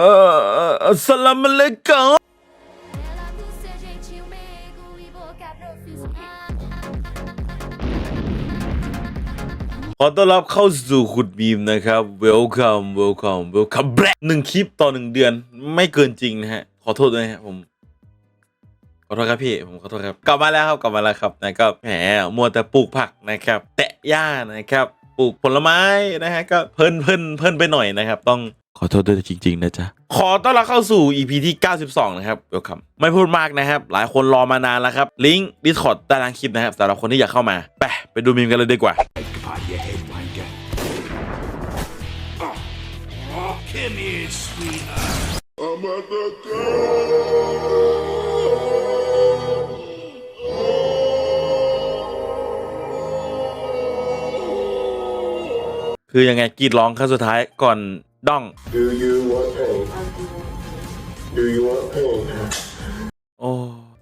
อออัสสลามุอะลัยกุม Ela do ser gentil, meigo e boca profissional. ขอต้อนรับเข้าสู่ขุดบีมนะครับ welcome welcome welcome back หนึ่งคลิปต่อหนึ่งเดือนไม่เกินจริงนะฮะ ขอโทษด้วยฮะผมขอโทษครับพี่ ผมขอโทษครับ กลับมาแล้วครับกลับมาแล้วครับนะก็แหมมัวแต่ปลูกผักนะครับ แตะหญ้านะครับ ปลูกผลไม้นะฮะก็เพลินเพลินเพลินไปหน่อยนะครับ ต้อง ขอโทษด้วยจริง ๆ นะจ๊ะ ขอต้อนรับเข้าสู่ EP ที่ 92 นะครับ welcome ไม่พูดมากนะครับ หลายคนรอมานานแล้วครับ ลิงก์ Discord ใต้ล่างคลิปนะครับสำหรับคนที่อยากเข้ามา ไป ไปดูมีมกันเลยดีกว่า Part your head wanker. Oh. Oh, come here, sweetheart. คือยังไงกรีดร้องครั้งสุดท้ายก่อน ด้อง Do you want pain? Do you want pain? โอ้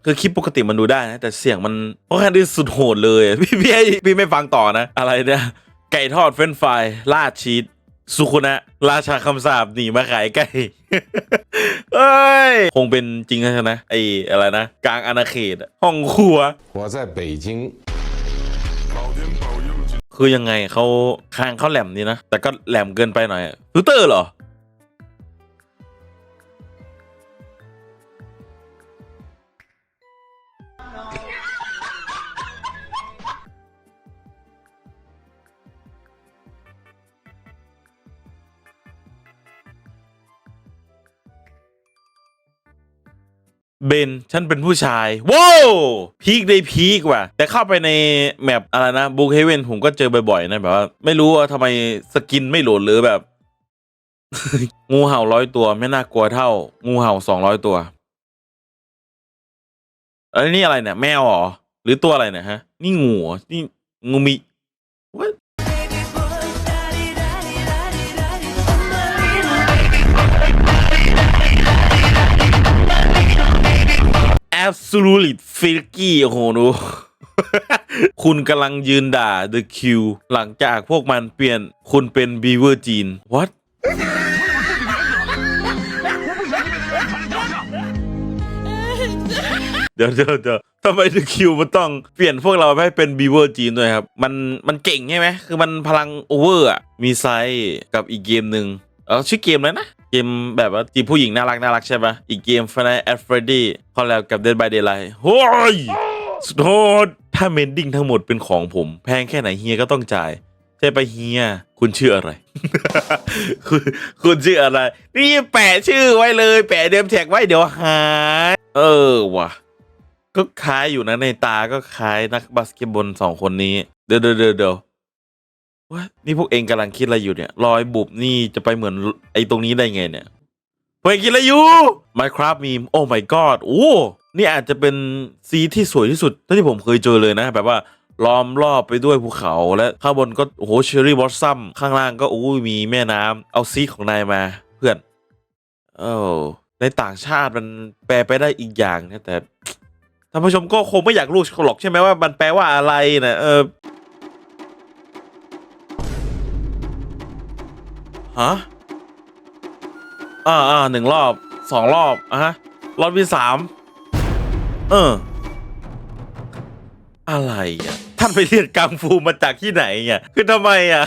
คือคลิปปกติมันดูได้นะ แต่เสียงมันค่อนข้างที่สุดโหดเลยอะ พี่พี่พี่ไม่ฟังต่อนะ อะไรเนี่ย ไก่ทอดเฟรนช์ฟรายราดชีสสุคุนะ ราชาคำสาบหนีมาขายไก่ เอ้ย คงเป็นจริงใช่ไหมไอ้อะไรนะ กลางอาณาเขตอะห้องครัว 我在北京 คือยังไงเขาคางเขาแหลมนี่นะ แต่ก็แหลมเกินไปหน่อยฟิลเตอร์เหรอ เบน ฉันเป็นผู้ชาย ว้าวพีคได้พีกว่ะ แต่เข้าไปในแมปอะไรนะบูเฮเวนผมก็เจอบ่อยๆนะแบบว่า ไม่รู้ว่าทำไมสกินไม่โหลดหรือแบบ งูเห่าร้อยตัวไม่น่ากลัวเท่า งูเห่าสองร้อยตัวอันนี้อะไรเนี่ย แมวเหรอ หรือตัวอะไรเนี่ยฮะ นี่งูเหรอนี่งูมี b s o l u t e l y freaky โอ้โหนูคุณกำลังยืนด่า The Q หลังจากพวกมันเปลี่ยนคุณเป็น Beaver จีน what เดี๋ยวเดี๋ยวเดี๋ยวทำไม The Q มันต้องเปลี่ยนพวกเราให้เป็น Beaver จีนด้วยครับ มันมันเก่งใช่ไหม คือมันพลังโอเวอร์อะ มีไซส์กับอีกเกมหนึ่งเออชื่อเกมอะไรนะ เกมแบบว่าจีผู้หญิงน่ารักน่ารักใช่ปะอีกเกม Final a t Freddy คอลแลบกับ Dead by Daylight โอ้ยสุดโหดถ้าเมนดิ้งทั้งหมดเป็นของผม แพงแค่ไหนเฮียก็ต้องจ่ายใช่ปะเฮียคุณชื่ออะไร คุณคุณชื่ออะไร นี่แปะชื่อไว้เลย แปะเดมแท็กไว้เดี๋ยวหายเออว่ะ ก็คล้ายอยู่นะในตาก็คล้ายนักบาสเกตบอลสองคนนี้ เดี๋ยวเดี๋ยวเดี๋ยว วว่านี่พวกเองกำลังคิดอะไรอยู่เนี่ยรอยบุบนี่จะไปเหมือนไอ้ตรงนี้ได้ไงเนี่ยเพื่อนกินอะไรอยู่ Minecraft มีโอ้ my god โอ้นี่อาจจะเป็นซีที่สวยที่สุดเท่าที่ผมเคยเจอเลยนะ แบบว่าล้อมรอบไปด้วยภูเขาและข้างบนก็โอ้โหเชอรี่บอสซัมข้างล่างก็โอ้มีแม่น้ำเอาซีของนายมาเพื่อนเออในต่างชาติมันแปลไปได้อีกอย่างนะแต่ท่านผู้ชมก็คงไม่อยากรู้หรอกใช่ไหมว่ามันแปลว่าอะไรนะเออ ฮะ อ่าอ่าหนึ่งรอบสองรอบอะฮะ รอบที่สามเออ อะไรอะ ท่านไปเรียนกังฟูมาจากที่ไหนอะคือทำไมอะ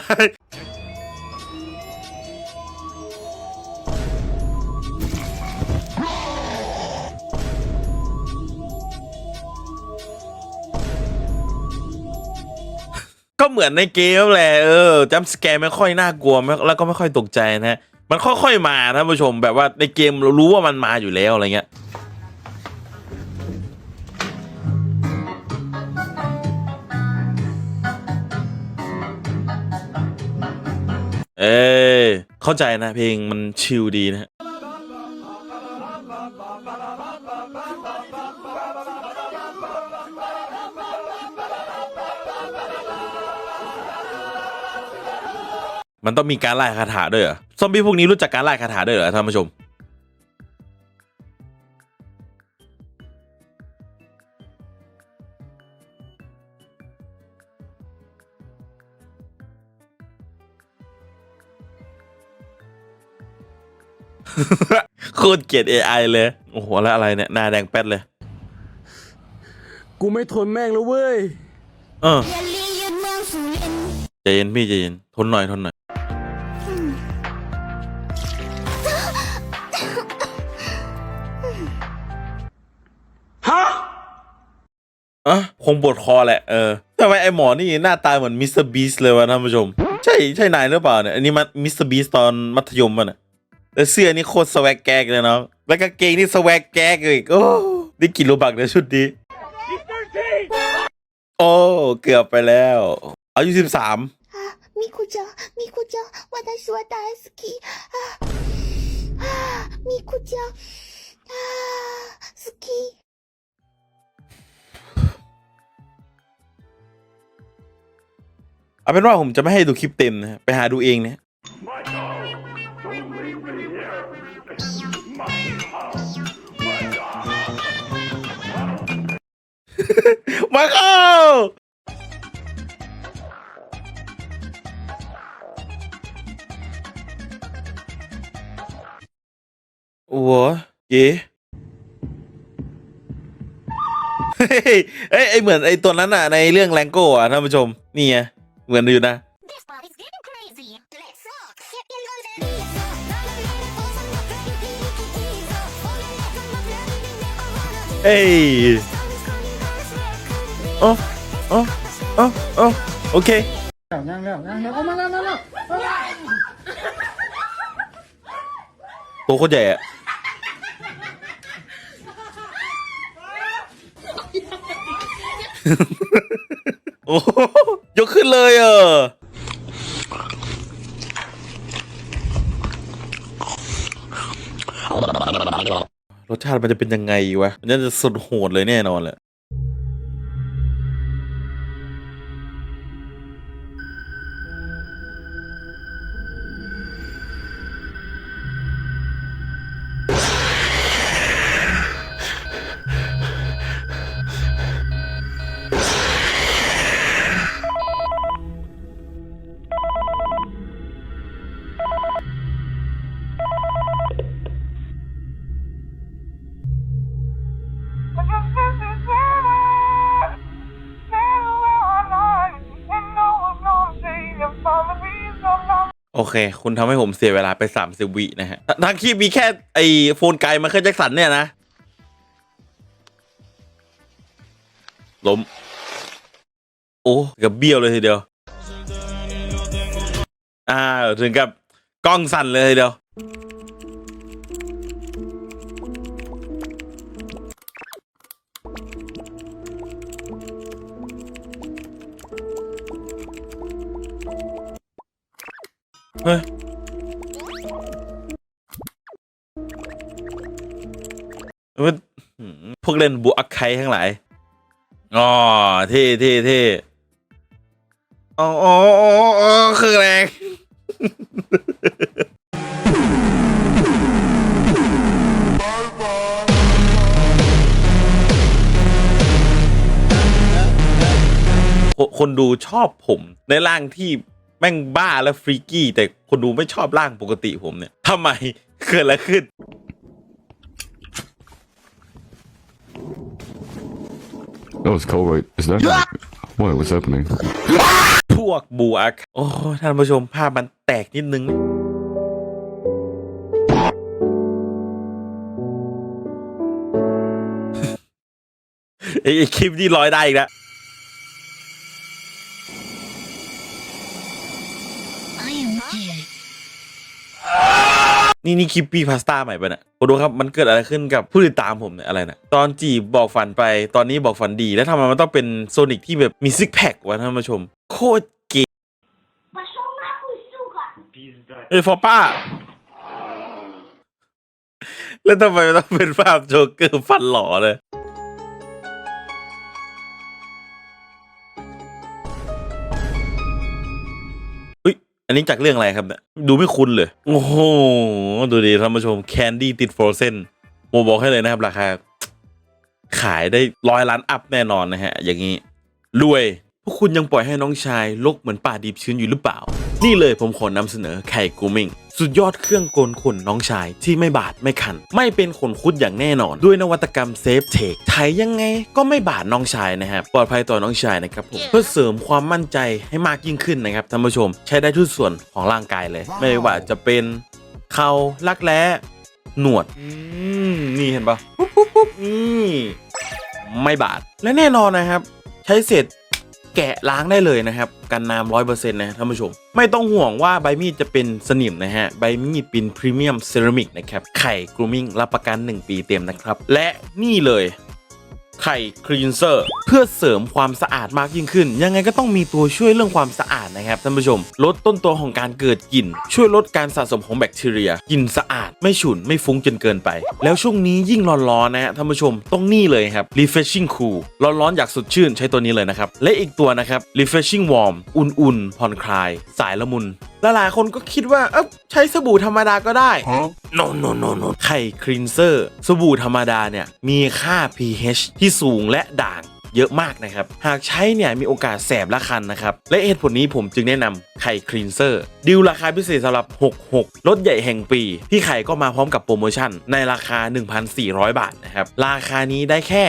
ก็เหมือนในเกมแหละเออจัมสแกร์ไม่ค่อยน่ากลัวแล้วก็ไม่ค่อยตกใจนะมันค่อยๆมาท่านผู้ชมแบบว่าในเกมเรารู้ว่ามันมาอยู่แล้วอะไรเงี้ยเอ้เข้าใจนะเพลงมันชิลดีนะ มันต้องมีการไล่คาถาด้วยเหรอ ซอมบี้พวกนี้รู้จักการไล่คาถาด้วยเหรอท่านผู้ชม โคตรเกลียด AI เลย โอ้โห แล้วอะไรเนี่ย หน้าแดงแป๊ดเลย กูไม่ทนแม่งแล้วเว้ย เออ ใจเย็นพี่ใจเย็นทนหน่อยทนหน่อยอะคงปวดคอแหละ เออทำไมไอหมอนี่หน้าตาเหมือนมิสเตอร์บีสเลยวะท่านผู้ชม ใช่ใช่นายหรือเปล่าเนี่ย อันนี้มันมิสเตอร์บีสตอนมัธยมป่ะเนี่ยแต่เสื้อนี่โคตรสแวกแก๊กเลยเนาะแล้วกางเกงนี่สแวกแก๊กอีกโอ้ได้กี่โลบักเนี่ยชุดนี้ โอ้ เกือบไปแล้ว อายุสิบสาม ミコちゃんミコちゃん私は大好きああミコちゃんあ好き เอาเป็นว่าผมจะไม่ให้ดูคลิปเต็มนะ ไปหาดูเองนะ มาเข้า โอ้โหเก๋เฮ้ยเอ้ยไอเหมือนไอตัวนั้นอะในเรื่องแรงโก้อะท่านผู้ชม นี่ไงเหมือนอยู่นะ This body's getting crazy Let's rock It goes เอ้ยโอ้โอ้โอ้โอ้โอเคตัวโคตรใหญ่อะ โอ้ยกขึ้นเลยเออรสชาติมันจะเป็นยังไงวะมันน่าจะสุดโหดเลยแน่นอนแหละ โอเค คุณทำให้ผมเสียเวลาไปสามสิบวินะฮะทางคลิปมีแค่ไอโฟนไกลมาเคอนแจ็คสันเนี่ยนะล้ม โอ้กับเบี้ยวเลยทีเดียว อ่า ถึงกับกล้องสั่นเลยทีเดียว เฮ้ยพวกเล่นบุอักไคทั้งหลายอ๋อเท่เท่เท่อ๋ออ๋ออ๋ออ๋อคือแรงคนดูชอบผมในร่างที่ แม่งบ้าและฟรีกี้ แต่คนดูไม่ชอบร่างปกติผมเนี่ยทำไมเกิดอะไรขึ้น That was cold, right? Is that what? What's happening? พวกบูอักโอ้ท่านผู้ชมภาพมันแตกนิดนึงนะไอ้ไอ้คลิปนี้ร้อยได้อีกแล้ว นี่นี่คลิปปี้พาสต้าใหม่ปะเนี่ยโอ้ดูครับมันเกิดอะไรขึ้นกับผู้ติดตามผมเนี่ยอะไรนะตอนจีบบอกฝันไปตอนนี้บอกฝันดี แล้วทำไมมันต้องเป็นโซนิกที่แบบมีซิกแพควะท่านผู้ชม โคตรเก๋เอ้ยฟอป้า แล้วทำไมมันต้องเป็นภาพโจเกอร์ฟันหล่อเลย อันนี้จากเรื่องอะไรครับเนี่ยดูไม่คุ้นเลย โอ้โห ดูดีท่านผู้ชมแคนดี้ติดฟรอเซนโมบอกให้เลยนะครับราคา ขายได้ร้อยล้านอัพแน่นอนนะฮะ อย่างนี้ รวย พวกคุณยังปล่อยให้น้องชายลกเหมือนป่าดิบชื้นอยู่หรือเปล่า นี่เลยผมขอนำเสนอไข่กูมิง สุดยอดเครื่องโกนขนน้องชายที่ไม่บาดไม่คัน ไม่เป็นขนคุดอย่างแน่นอน ด้วยนวัตกรรมเซฟเทคไถยังไงก็ไม่บาดน้องชายนะครับปลอดภัยต่อน้องชายนะครับผมเพื่อเสริมความมั่นใจให้มากยิ่งขึ้นนะครับท่านผู้ชม ใช้ได้ทุกส่วนของร่างกายเลย ไม่ว่าจะเป็นเข่าลักแร้หนวดอืมนี่เห็นปะปุ๊บปุ๊บปุ๊บนี่ไม่บาดและแน่นอนนะครับ ใช้เสร็จ แกะล้างได้เลยนะครับกันน้ำร้อยเปอร์เซ็นต์นะท่านผู้ชม ไม่ต้องห่วงว่าใบมีดจะเป็นสนิมนะฮะ ใบมีดเป็นพรีเมียมเซรามิกนะครับไข่กรูมิ่งรับประกัน 1 ปีเต็มนะครับ และนี่เลยไข่คลีนเซอร์เพื่อเสริมความสะอาดมากยิ่งขึ้น ยังไงก็ต้องมีตัวช่วยเรื่องความสะอาดนะครับท่านผู้ชม ลดต้นตัวของการเกิดกลิ่น ช่วยลดการสะสมของแบคทีเรียกลิ่นสะอาด ไม่ฉุนไม่ฟุ้งจนเกินไป แล้วช่วงนี้ยิ่งร้อนๆนะฮะท่านผู้ชมต้องนี่เลยครับ refreshing cool ร้อนๆอยากสดชื่นใช้ตัวนี้เลยนะครับและอีกตัวนะครับ refreshing warm อุ่นๆผ่อนคลาย สายละมุนและหลายคนก็คิดว่าเอ๊ะใช้สบู่ธรรมดาก็ได้ no no no no ไข่คลีนเซอร์ สบู่ธรรมดาเนี่ย มีค่า pH ที่สูงและด่าง เยอะมากนะครับ หากใช้เนี่ยมีโอกาสแสบละคันนะครับ และเหตุผลนี้ผมจึงแนะนำไข่คลีนเซอร์ดีลราคาพิเศษสำหรับ 66ลดใหญ่แห่งปี ที่ไข่ก็มาพร้อมกับโปรโมชั่น ในราคา 1,400 บาทนะครับราคานี้ได้แค่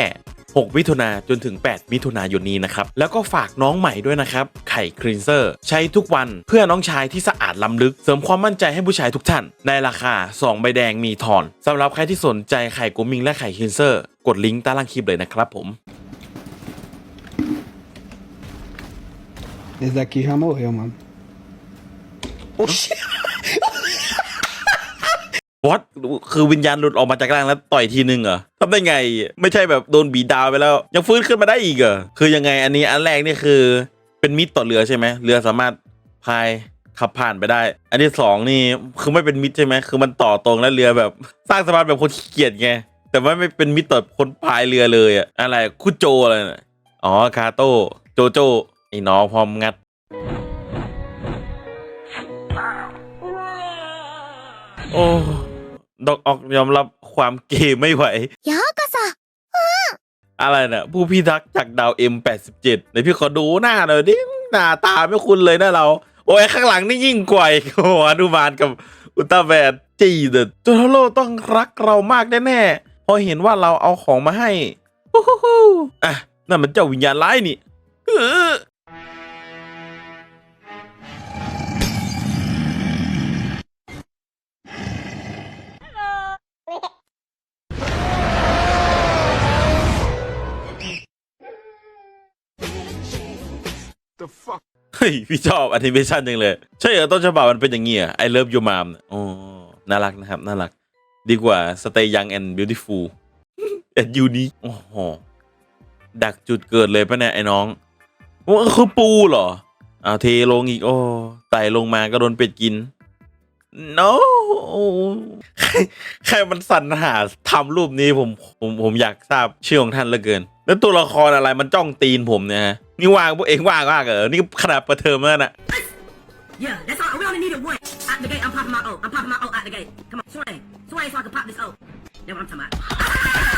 6มิถุนาจนถึง 8 มิถุนายนนี้นะครับ แล้วก็ฝากน้องใหม่ด้วยนะครับ ไข่คลีนเซอร์ ใช้ทุกวันเพื่อน้องชายที่สะอาดล้ำลึก เสริมความมั่นใจให้ผู้ชายทุกท่าน ในราคา 2 ใบแดงมีทอนสำหรับใครที่สนใจไข่กูมิงและไข่คลีนเซอร์ กดลิงก์ใต้ล่างคลิปเลยนะครับผม Esse daqui já morreu, mano. วอตคือวิญญาณหลุดออกมาจากร่างแล้วต่อยทีนึงเหรอทำได้ไง ไม่ใช่แบบโดนบีดาวไปแล้ว ยังฟื้นขึ้นมาได้อีกเหรอคือยังไงอันนี้อันแรกนี่คือ เป็นมิตรต่อเรือใช่ไหมเรือสามารถพายขับผ่านไปได้ อันที่สองนี่คือไม่เป็นมิตรใช่ไหมคือมันต่อตรงแล้วเรือแบบ สร้างสะพานแบบคนขี้เกียจไงแต่ว่าไม่เป็นมิตรต่อคนพายเรือเลยอะอะไรคุโจอะไรน่ะอ๋อคาโต้โจโจ ไอ้น้องพร้อมงัด โอ้ดอกออกยอมรับความเกย์ไม่ไหว ยากะซะอะไรเนะ่ะผู้พิทักษ์จากดาว M87 ไหนพี่ขอดูหน้าหน่อยดิหน้าตาไม่คุ้นเลยนะเรา โอ้ยข้างหลังนี่ยิ่งกว่าโอ้อนุมานกับอุลตร้าแมนจีเดตัวโลกต้องรักเรามากแน่แน่พอเห็นว่าเราเอาของมาให้อะนั่นมันเจ้าวิญญาณร้ายนี่ เฮ้ยพี่ชอบแอนิเมชันจังเลย ใช่เหรอต้นฉบับมันเป็นอย่างเงี้ยไอเลิฟยูมามอ๋อน่ารักนะครับ น่ารัก ดีกว่า Stay Young and Beautiful and Unique โอ้โหดักจุดเกิดเลยปะเนี่ยไอ้น้องว่าคือปูเหรออ้าวเทลงอีก โอ้ไต่ลงมาก็โดนเป็ดกิน no ใครใครมันสรรหาทำรูปนี้ผมผมผมอยากทราบชื่อของท่านเหลือเกิน แล้วตัวละครอะไรมันจ้องตีนผมเนี่ยฮะนี่ว่างพวกเองว่างมากเหรอนี่ขนาดประเทอมแล้วน่ะ Yeah, that's all. We only needed one. Out the gate, I'm popping my O. I'm popping my O out the gate. Come on, swing. Swing so I can pop this O. That's what I'm talking about.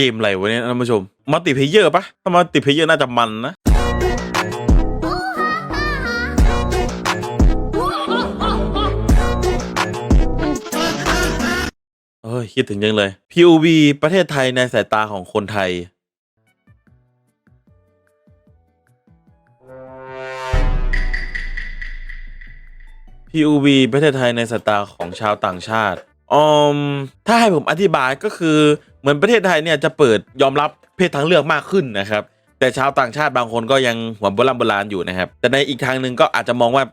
กมอะไรวะเนี่ยท่านผู้ชมมัลติเพเยอร์ปะถ้ามัลติเพเยอร์น่าจะมันนะเอ้ยคิดถึงยังเลย POV ประเทศไทยในสายตาของคนไทย POV ประเทศไทยในสายตาของชาวต่างชาติ อืมถ้าให้ผมอธิบายก็คือเหมือนประเทศไทยเนี่ยจะเปิดยอมรับเพศทางเลือกมากขึ้นนะครับ แต่ชาวต่างชาติบางคนก็ยังหัวโบราณโบราณอยู่นะครับ แต่ในอีกทางหนึ่งก็อาจจะมองว่า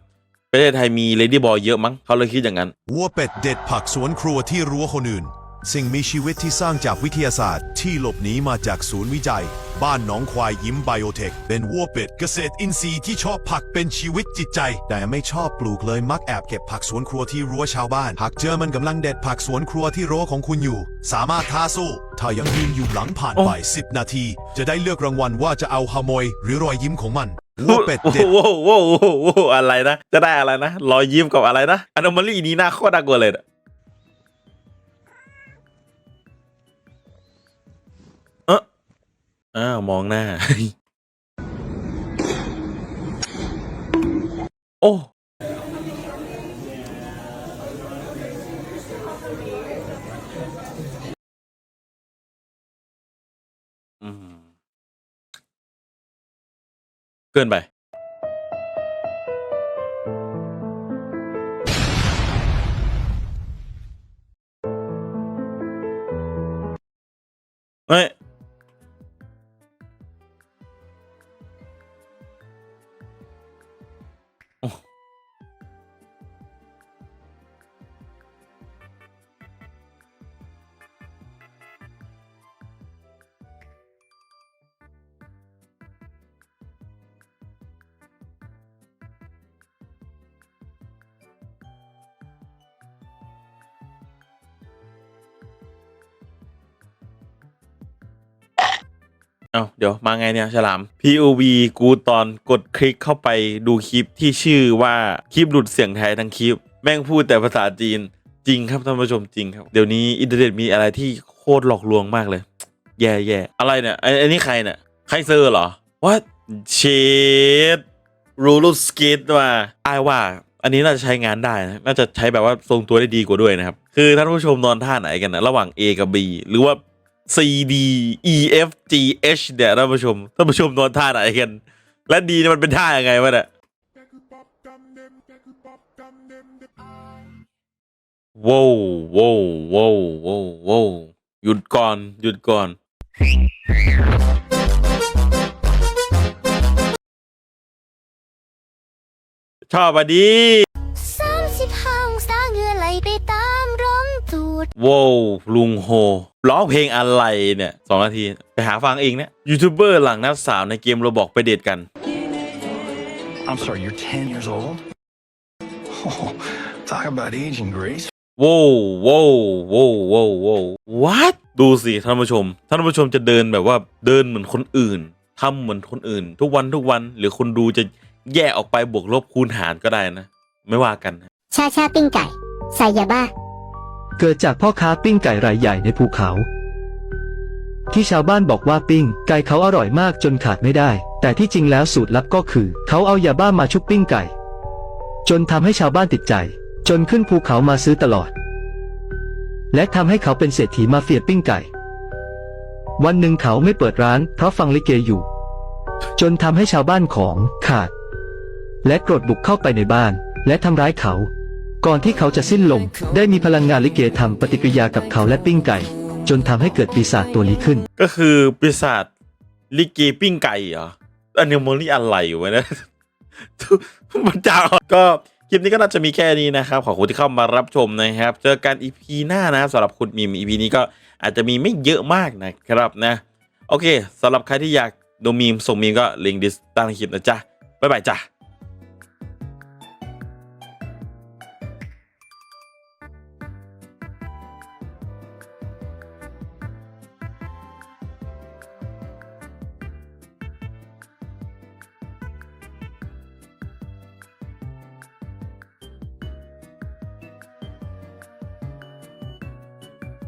ประเทศไทยมีเลดี้บอยเยอะมั้งเขาเลยคิดอย่างนั้นวัวเป็ดเด็ดผักสวนครัวที่รั้วคนอื่น สิ่งมีชีวิตที่สร้างจากวิทยาศาสตร์ ที่หลบหนีมาจากศูนย์วิจัย บ้านหนองควายยิ้มไบโอเทค เป็นวัวเป็ดเกษตรอินทรีย์ที่ชอบผักเป็นชีวิตจิตใจ แต่ไม่ชอบปลูกเลยมักแอบเก็บผักสวนครัวที่รั้วชาวบ้านหากเจอมันกำลังเด็ดผักสวนครัวที่รั้วของคุณอยู่ สามารถท้าสู้ถ้ายังยืนอยู่หลังผ่านไป 10 นาที จะได้เลือกรางวัลว่าจะเอาขโมยหรือรอยยิ้มของมันวัวเป็ดเด็ดโว้วโว้วโว้วโว้วอะไรนะ จะได้อะไรนะรอยยิ้มกับอะไรนะอ n o ม a ลี่นี้น่าโคตรน่ากลัวเลยอะ อ้าว มองหน้า โอ้เกินไป เอาเดี๋ยวมาไงเนี่ยฉลาม POV กูตอนกดคลิกเข้าไปดูคลิปที่ชื่อว่าคลิปหลุดเสียงไทยทั้งคลิป แม่งพูดแต่ภาษาจีนจริงครับท่านผู้ชมจริงครับ เดี๋ยวนี้อินเทอร์เน็ตมีอะไรที่โคตรหลอกลวงมากเลย แย่แย่อะไรเนี่ยไอ้นี่ใครเนี่ยใครเซอร์เหรอว่าเชดรูลูสเกตมาไอายว่าอันนี้น่าจะใช้งานได้นะน่าจะใช้แบบว่าทรงตัวได้ดีกว่าด้วยนะครับ คือท่านผู้ชมนอนท่าไหนกันนะระหว่าง A กับ B หรือว่า C D E F G H เนี่ยท่านผู้ชมท่านผู้ชมนอนท่าไหนกันและ D เนี่ยมันเป็นท่ายังไงวะเนี่ยว้าวว้าวว้าวว้าวว้าวหยุดก่อนหยุดก่อน ชอบอะดีสามสิบห้าองศาเหงื่อไหลไปตามร่องตู ดว้าวลุงโฮร้องเพลงอะไรเนี่ยสองนาที ไปหาฟังเองเนี่ยยูทูบเบอร์หลังนัดสาวในเกมโรบอกไปเดทกัน I'm sorry, you're 10 years old? Oh, talk about aging grace. ว้าวว้าวว้าวว้าวว้าว what ดูสิท่านผู้ชม ท่านผู้ชมจะเดินแบบว่าเดินเหมือนคนอื่นทำเหมือนคนอื่น ทุกวันทุกวันหรือคนดูจะแยกออกไปบวกลบคูณหารก็ได้นะ ไม่ว่ากัน ชาชาปิ้งไก่ใส่ยาบ้า เกิดจากพ่อค้าปิ้งไก่รายใหญ่ในภูเขา ที่ชาวบ้านบอกว่าปิ้ง ไก่เขาอร่อยมากจนขาดไม่ได้ แต่ที่จริงแล้วสูตรลับก็คือ เขาเอายาบ้ามาชุบปิ้งไก่ จนทำให้ชาวบ้านติดใจ จนขึ้นภูเขามาซื้อตลอด และทำให้เขาเป็นเศรษฐีมาเฟียปิ้งไก่ วันหนึ่งเขาไม่เปิดร้าน เพราะฟังลิเกอยู่ จนทำให้ชาวบ้านของขาด และโกรธบุกเข้าไปในบ้าน และทำร้ายเขา ก่อนที่เขาจะสิ้นลม ได้มีพลังงานลิเกทำปฏิกิริยากับเขาและปิ้งไก่ จนทำให้เกิดปีศาจตัวนี้ขึ้น ก็คือปีศาจลิเกปิ้งไก่เหรออันนี้มันนี่อะไรวะเนะมันจะก็คลิปนี้ก็น่าจะมีแค่นี้นะครับ ขอบคุณที่เข้ามารับชมนะครับ เจอกันอีพีหน้านะสำหรับคุณมีมอีพีนี้ก็อาจจะมีไม่เยอะมากนะครับนะ โอเคสำหรับใครที่อยากดูมีมส่งมีมก็ลิงก์ดิสตั้งคลิปนะจ๊ะบ๊ายบายจ้ะ